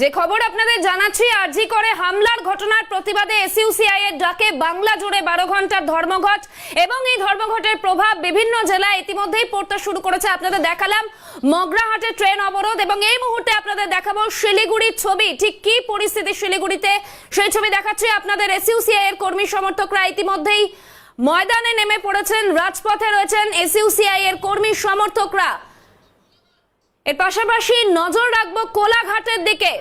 যে খবর আপনাদের জানাচ্ছি, আরজি করে হামলার ঘটনার প্রতিবাদে এসইউসিআই এর ডাকে বাংলা জুড়ে বারো ঘণ্টার ধর্মঘট এবং এই ধর্মঘটের প্রভাব বিভিন্ন জেলায় ইতিমধ্যেই পড়তে শুরু করেছে। আপনাদের দেখালাম মগরাহাটে ট্রেন অবরোধ এবং এই মুহূর্তে আপনাদের দেখাবো শিলিগুড়ির ছবি। ঠিক কি পরিস্থিতি শিলিগুড়িতে? সেই ছবি দেখাচ্ছি আপনাদের এসইউসিআই এর কর্মী সমর্থকরা ইতিমধ্যেই ময়দানে নেমে পড়েছেন, রাজপথে রয়েছেন এসইউসিআই এর কর্মী সমর্থকরা। এর পাশাপাশি নজর রাখব কোলাঘাটের দিকে।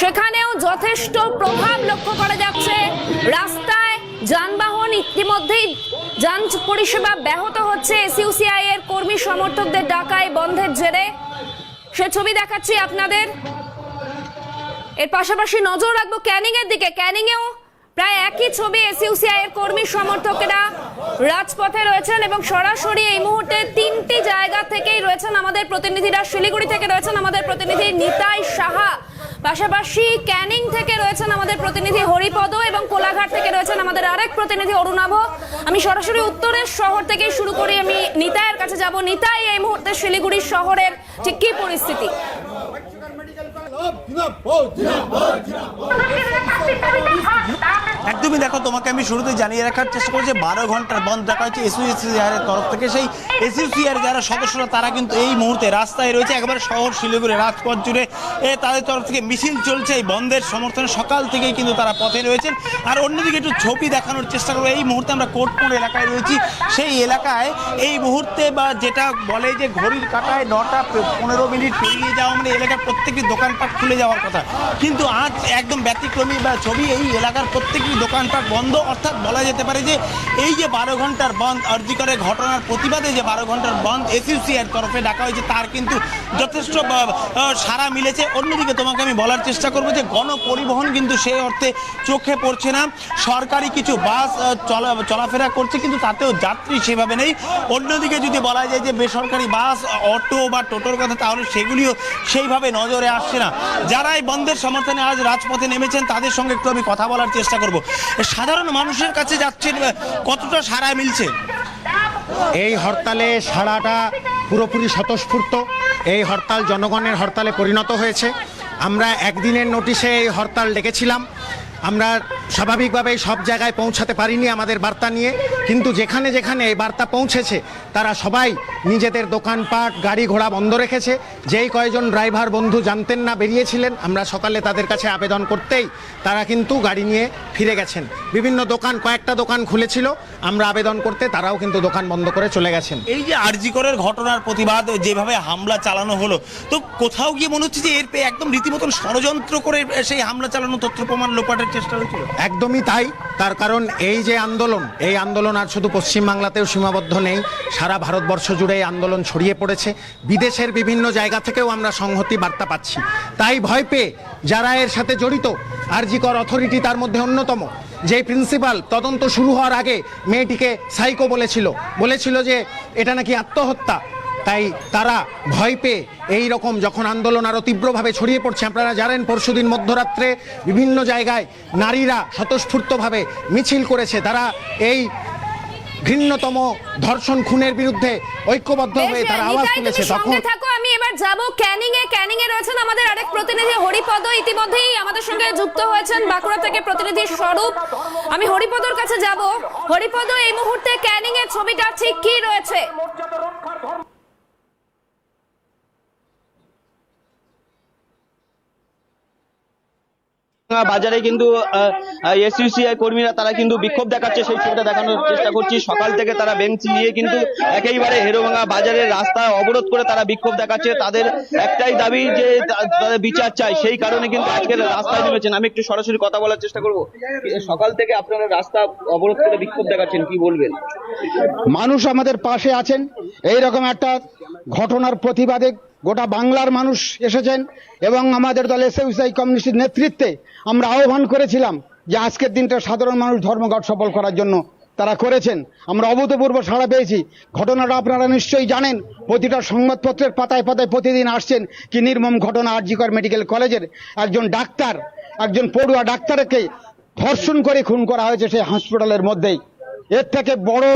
সেখানেও যথেষ্ট প্রভাব লক্ষ্য করা যাচ্ছে। রাস্তায় যানবাহন ইতিমধ্যেই যান পরিষেবা ব্যাহত হচ্ছে। এসইউসিআই এর কর্মী সমর্থকদের ডাকায় বন্ধের জেরে। সে ছবি দেখাচ্ছি আপনাদের। এর পাশাপাশি নজর রাখব ক্যানিং এর দিকে। ক্যানিং এও প্রায় একই ছবি এসইউসিআই এর কর্মী সমর্থকেরা রাজপথে রয়েছেন এবং সরাসরি এই মুহূর্তে তিনটি জায়গা থেকেই রয়েছেন আমাদের প্রতিনিধিরা। শিলিগুড়ি থেকে রয়েছেন আমাদের প্রতিনিধি নিতাই সাহা। পাশাপাশি ক্যানিং থেকে রয়েছেন আমাদের প্রতিনিধি হরিপদ এবং কোলাঘাট থেকে রয়েছেন আমাদের আরেক প্রতিনিধি অরুণাভ। আমি সরাসরি উত্তরের শহর থেকেই শুরু করি। আমি নিতাইয়ের কাছে যাব। নিতাই, এই মুহূর্তে শিলিগুড়ি শহরের ঠিক কি পরিস্থিতি? একদমই দেখো, তোমাকে আমি শুরুতে জানিয়ে রাখার চেষ্টা করছি বারো ঘণ্টার বন্ধ রাখা হচ্ছে এসইউসিআর এর তরফ থেকে। সেই এসইউসিআর যারা সদস্যরা, তারা কিন্তু এই মুহূর্তে রাস্তায় রয়েছে। একেবারে শহর শিলিগুড়ি রাজপথ জুড়ে। এ, তাদের তরফ থেকে মিছিল চলছে এই বন্ধের সমর্থনে। সকাল থেকেই কিন্তু তারা পথে রয়েছেন। আর অন্যদিকে একটু ছবি দেখানোর চেষ্টা করব। এই মুহূর্তে আমরা কোটপুর এলাকায় রয়েছি। সেই এলাকায় এই মুহূর্তে বা যেটা বলে যে ঘড়ির কাটায় নটা পনেরো মিনিট পেরিয়ে যাওয়া মানে এলাকার প্রত্যেকটি দোকানপাট খুলে যাওয়ার কথা। কিন্তু আজ একদম ব্যতিক্রমী বা ছবি এই এলাকার প্রত্যেকটি দোকানপাট বন্ধ। অর্থাৎ বলা যেতে পারে যে এই যে বারো ঘণ্টার বন্ধ অর্জি করে ঘটনার প্রতিবাদে যে বারো ঘণ্টার বন্ধ এসইউসিআর তরফে ডাকা হয়েছে, তার কিন্তু যথেষ্ট সাড়া মিলেছে। অন্যদিকে তোমাকে আমি বলার চেষ্টা করব যে গণপরিবহন কিন্তু সেই অর্থে চোখে পড়ছে না। সরকারি কিছু বাস চলা, চলাফেরা করছে, কিন্তু তাতেও যাত্রী সেভাবে নেই। অন্যদিকে যদি বলা যায় যে বেসরকারি বাস, অটো বা টোটোর কথা, তাহলে সেগুলিও সেইভাবে নজরে আসছে না। যারা এই বন্ধের সমর্থনে আজ রাজপথে নেমেছেন, তাদের সঙ্গে একটু আমি কথা বলার চেষ্টা করব। সাধারণ মানুষের কাছে যাচ্ছেন কতটা সাড়া মিলছে? এই হরতালে সারাটা পুরোপুরি স্বতঃস্ফূর্ত। এই হরতাল জনগণের হরতালে পরিণত হয়েছে। আমরা একদিনের নোটিশে এই হরতাল ডেকেছিলাম। আমরা স্বাভাবিকভাবেই সব জায়গায় পৌঁছাতে পারিনি আমাদের বার্তা নিয়ে। কিন্তু যেখানে যেখানে এই বার্তা পৌঁছেছে তারা সবাই নিজেদের দোকানপাট গাড়ি ঘোড়া বন্ধ রেখেছে। যেই কয়জন ড্রাইভার বন্ধু জানতেন না বেরিয়েছিলেন আমরা সকালে তাদের কাছে আবেদন করতেই তারা কিন্তু গাড়ি নিয়ে ফিরে গেছেন। বিভিন্ন দোকান কয়েকটা দোকান খুলেছিল আমরা আবেদন করতে তারাও কিন্তু দোকান বন্ধ করে চলে গেছেন। এই যে আরজিকরের ঘটনার প্রতিবাদ যেভাবে হামলা চালানো হলো তো কোথাও গিয়ে মনে হচ্ছে যে এর একদম রীতিমতন ষড়যন্ত্র করে সেই হামলা চালানো তথ্য প্রমাণ লোপাটের চেষ্টা হয়েছিল? একদমই তাই। তার কারণ এই যে আন্দোলন এই আন্দোলন আর শুধু পশ্চিমবাংলাতেও সীমাবদ্ধ নেই। সারা ভারতবর্ষ জুড়ে আন্দোলন ছড়িয়ে পড়েছে। বিদেশের বিভিন্ন জায়গা থেকেও আমরা সংহতি বার্তা পাচ্ছি। তাই ভয় পেয়ে যারা এর সাথে জড়িত, আরজিকর অথরিটি তার মধ্যে অন্যতম। যে প্রিন্সিপাল, তদন্ত শুরু হওয়ার আগে মেয়েটিকে সাইকো বলেছিল। বলেছিল যে, এটা নাকি আত্মহত্যা। তাই তারা ভয় পেয়ে এই রকম যখন আন্দোলন আরও তীব্রভাবে ছড়িয়ে পড়ছে, আপনারা জানেন পরশুদিন মধ্যরাত্রে বিভিন্ন জায়গায় নারীরা স্বতঃস্ফূর্তভাবে মিছিল করেছে। তারা এই ঘৃণ্যতম ধর্ষণ খুনের বিরুদ্ধে ঐক্যবদ্ধ হয়ে তারা আওয়াজ তুলেছে তখন থাকো আমি এবার যাব ক্যানিং এ ক্যানিং এ রয়েছেন আমাদের আরেক প্রতিনিধি হরিপদ ইতিমধ্যেই আমাদের সঙ্গে যুক্ত হয়েছেন বাঁকুড়া থেকে প্রতিনিধি স্বরূপ। আমি হরিপদর কাছে যাব। হরিপদ এই মুহূর্তে ক্যানিং এর ছবিটা ঠিক কি রয়েছে? বাজারে কিন্তু এসইউসিআই কর্মীরা তারা কিন্তু বিক্ষোভ দেখাচ্ছে। সেই ছবিটা দেখানোর চেষ্টা করছি। সকাল থেকে তারা বেঞ্চ নিয়ে কিন্তু একেবারে হেরোভাঙা বাজারের রাস্তা অবরোধ করে তারা বিক্ষোভ দেখাচ্ছে। তাদের একটাই দাবি যে তাদের বিচার চাই। সেই কারণে কিন্তু আজকের রাস্তায় নেমেছেন। আমি একটু সরাসরি কথা বলার চেষ্টা করব। সকাল থেকে আপনারা রাস্তা অবরোধ করে বিক্ষোভ দেখাচ্ছেন, কি বলবেন? মানুষ আমাদের পাশে আছেন। এই রকম একটা ঘটনার প্রতিবাদে গোটা বাংলার মানুষ এসেছেন এবং আমাদের দল এসএউসাই কমিউনিস্টের নেতৃত্বে আমরা আহ্বান করেছিলাম যে আজকের দিনটা সাধারণ মানুষ ধর্মঘট সফল করার জন্য তারা করেছেন। আমরা অভূতপূর্ব সাড়া পেয়েছি। ঘটনাটা আপনারা নিশ্চয়ই জানেন। প্রতিটা সংবাদপত্রের পাতায় পাতায় প্রতিদিন আসছেন কি নির্মম ঘটনা আরজিকর মেডিকেল কলেজের একজন ডাক্তার, একজন পড়ুয়া ডাক্তারকে ধর্ষণ করে খুন করা হয়েছে সেই হাসপাতালের মধ্যেই। এর থেকে বড়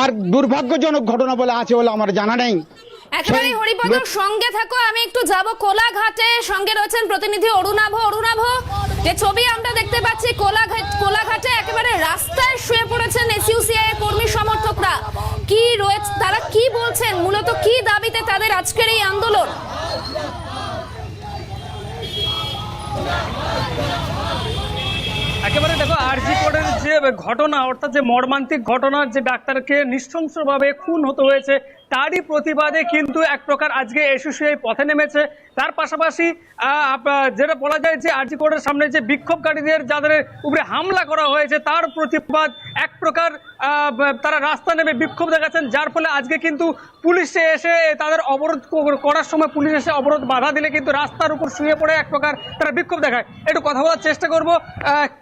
আর দুর্ভাগ্যজনক ঘটনা বলে আছে বলে আমার জানা নেই। একেবারে হরিপদর সঙ্গে থাকো আমি একটু যাব কোলাঘাটে। সঙ্গে রয়েছেন প্রতিনিধি অরুণাভ। অরুণাভ যে ছবি আমরা দেখতে পাচ্ছি কোলাঘাট কোলাঘাটে একেবারে রাস্তায় শুয়ে পড়েছেন এসইউসিআই এর কর্মী সমর্থকরা। কি রয়েছে তারা কি বলছেন? মূলত কি দাবিতে তাদের আজকের এই আন্দোলন? একেবারে দেখো আরজি কোডের যে ঘটনা অর্থাৎ যে মর্মান্তিক ঘটনার যে ডাক্তারকে নৃশংসভাবে খুন হতে হয়েছে তারই প্রতিবাদে কিন্তু এক প্রকার আজকে এসোসিয়াই পথে নেমেছে। তার পাশাপাশি যেটা বলা যায় যে আরজি কোর্টের সামনে যে বিক্ষোভকারীদের যাদের উপরে হামলা করা হয়েছে, তার প্রতিবাদ এক প্রকার তারা রাস্তা নেমে বিক্ষোভ দেখাচ্ছেন, যার ফলে আজকে কিন্তু পুলিশে এসে তাদের অবরোধ করার সময় পুলিশ এসে অবরোধ বাধা দিলে কিন্তু রাস্তার উপর শুয়ে পড়ে এক প্রকার তারা বিক্ষোভ দেখায়। একটু কথা বলার চেষ্টা করব।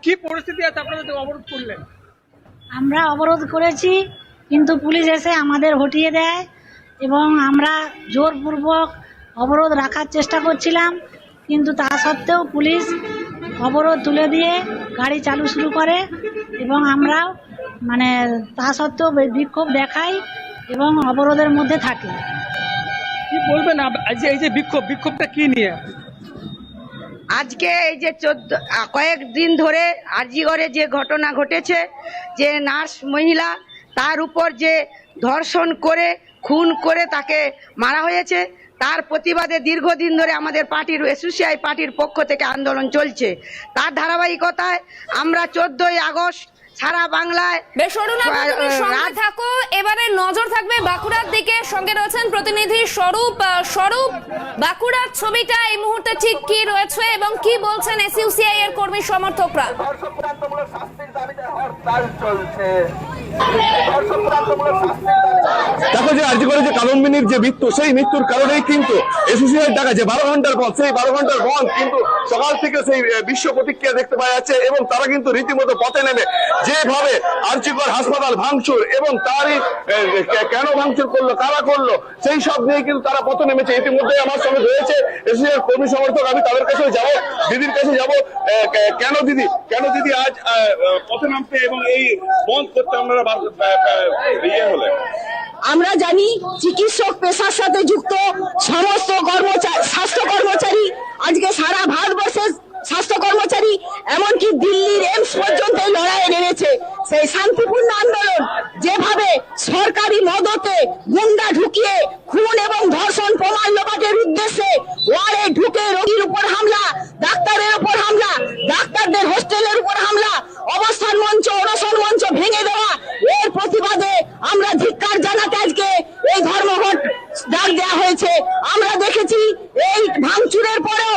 কি পরিস্থিতি আছে? আপনারা অবরোধ করলেন। আমরা অবরোধ করেছি, কিন্তু পুলিশ এসে আমাদের হটিয়ে দেয়। এবং আমরা জোরপূর্বক অবরোধ রাখার চেষ্টা করছিলাম কিন্তু তা সত্ত্বেও পুলিশ অবরোধ তুলে দিয়ে গাড়ি চালু শুরু করে এবং আমরা মানে তা সত্ত্বেও বিক্ষোভ দেখাই এবং অবরোধের মধ্যে থাকি। কি বলবেন এই যে বিক্ষোভ বিক্ষোভটা কি নিয়ে? আজকে এই যে চোদ্দ কয়েকদিন ধরে আরজিগড়ে যে ঘটনা ঘটেছে যে নার্স মহিলা তার উপর যে ধর্ষণ করে খুন করে তাকে মারা হয়েছে। তার প্রতিবাদে দীর্ঘদিন ধরে আমাদের পার্টির এসোসিয়াই পার্টির পক্ষ থেকে আন্দোলন চলছে। তার ধারাবাহিকতায় আমরা চোদ্দই আগস্ট সারা বাংলায় থাকো। এবারে নজর থাকবে বাঁকুড়ার দিকে। সঙ্গে রয়েছেন প্রতিনিধি স্বরূপ স্বরূপ। বাঁকুড়ার ছবিটা এই মুহূর্তে ঠিক কি রয়েছে এবং কি বলছেন এসইউসিআই এর কর্মী সমর্থকরা? দেখো যে আর্জি করে যে কালম্বিনীর যে মৃত্যু, সেই মৃত্যুর কারণেই কিন্তু এসোসিয়েট ডাকা যে বারো ঘণ্টার পর, সেই বারো ঘণ্টার বন্ধ কিন্তু সকাল থেকে সেই বিশ্ব প্রতিক্রিয়া দেখতে পাওয়া যাচ্ছে এবং তারা কিন্তু রীতিমতো পথে নেমে যেভাবে আর্চিকর হাসপাতাল ভাঙচুর এবং তারই কেন ভাঙচুর করল, কারা করল, সেই সব নিয়ে কিন্তু তারা পথে নেমেছে। ইতিমধ্যে আমার সঙ্গে রয়েছে এসোসিয়েট কর্মী সমর্থক। আমি তাদের কাছেও যাব, দিদির কাছে যাব। কেন দিদি কেন দিদি আজ পথে নামতে এবং এই বন্ধ করতে বা- ইয়ে হলে আমরা জানি চিকিৎসক পেশার সাথে যুক্ত সমস্ত কর্মচারী, স্বাস্থ্য কর্মচারী, আজকে সারা ভারতবর্ষের স্বাস্থ্য কর্মচারী, এমনকি দিল্লির এমস পর্যন্ত লড়াইয়ে নেমেছে। সেই শান্তিপূর্ণ আন্দোলন যেভাবে সরকারি মদতে গুন্ডা ঢুকিয়ে, খুন এবং ধর্ষণ প্রমাণ লোপাটের উদ্দেশ্যে ওয়ার্ডে ঢুকে রোগীর উপর হামলা ডাক্তারের উপর হামলা ডাক্তারদের হোস্টেলের উপর হামলা অবস্থান মঞ্চ অনশন মঞ্চ ভেঙে দেওয়া এর প্রতিবাদে আমরা ধিক্কার জানাতে আজকে এই ধর্মঘট ডাক দেওয়া হয়েছে আমরা দেখেছি এই ভাঙচুরের পরেও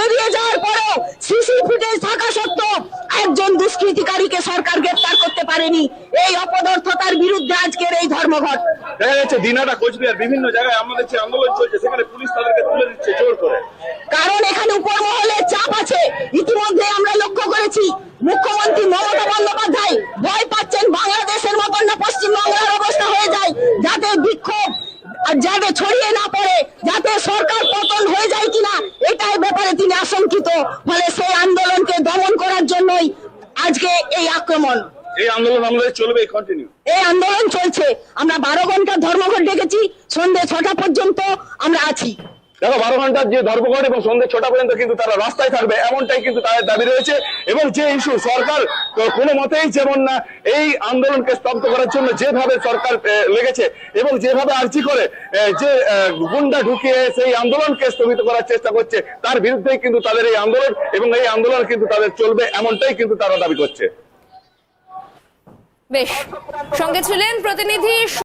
পেরিয়ে যাওয়ার পরেও সিসি ফুটেজ থাকা সত্ত্বেও একজন দুষ্কৃতিকারীকে সরকার গ্রেপ্তার করতে পারেনি। এই অপদার্থতার বিরুদ্ধে আজকের এই ধর্মঘট। দেখা যাচ্ছে দিনাটা কোচবিহার বিভিন্ন জায়গায় আমাদের যে আন্দোলন চলছে সেখানে পুলিশ তাদেরকে তুলে দিচ্ছে জোর করে। কারণ এখানে চাপ আছে। ইতিমধ্যে আমরা লক্ষ্য করেছি মুখ্যমন্ত্রী মমতা বন্দ্যোপাধ্যায় ভয় পাচ্ছেন বাংলাদেশের মতন না পশ্চিমবাংলার অবস্থা হয়ে যায় যাতে বিক্ষোভ আর যাতে ছড়িয়ে না পড়ে যাতে সরকার পতন হয়ে যায় কিনা এটাই ব্যাপারে তিনি আশঙ্কিত। ফলে সেই আন্দোলনকে দমন করার জন্যই আজকে এই আক্রমণ। এই আন্দোলন আমাদের চলবে কন্টিনিউ এই আন্দোলন চলছে। আমরা বারো ঘণ্টা ধর্মঘট ডেকেছি সন্ধ্যে ছটা পর্যন্ত আমরা আছি। দেখো বারো ঘণ্টার যে ধর্মঘট এবং সন্ধ্যে ছটা পর্যন্ত কিন্তু তারা রাস্তায় থাকবে, এমনটাই কিন্তু তাদের দাবি রয়েছে। এবং যে ইস্যু সরকার কোনো মতেই যেমন না এই আন্দোলনকে স্তব্ধ করার জন্য যেভাবে সরকার লেগেছে এবং যেভাবে আর্জি করে যে গুন্ডা ঢুকিয়ে সেই আন্দোলনকে স্থগিত করার চেষ্টা করছে, তার বিরুদ্ধেই কিন্তু তাদের এই আন্দোলন এবং এই আন্দোলন কিন্তু তাদের চলবে, এমনটাই কিন্তু তারা দাবি করছে। বেশ। সঙ্গে ছিলেন প্রতিনিধি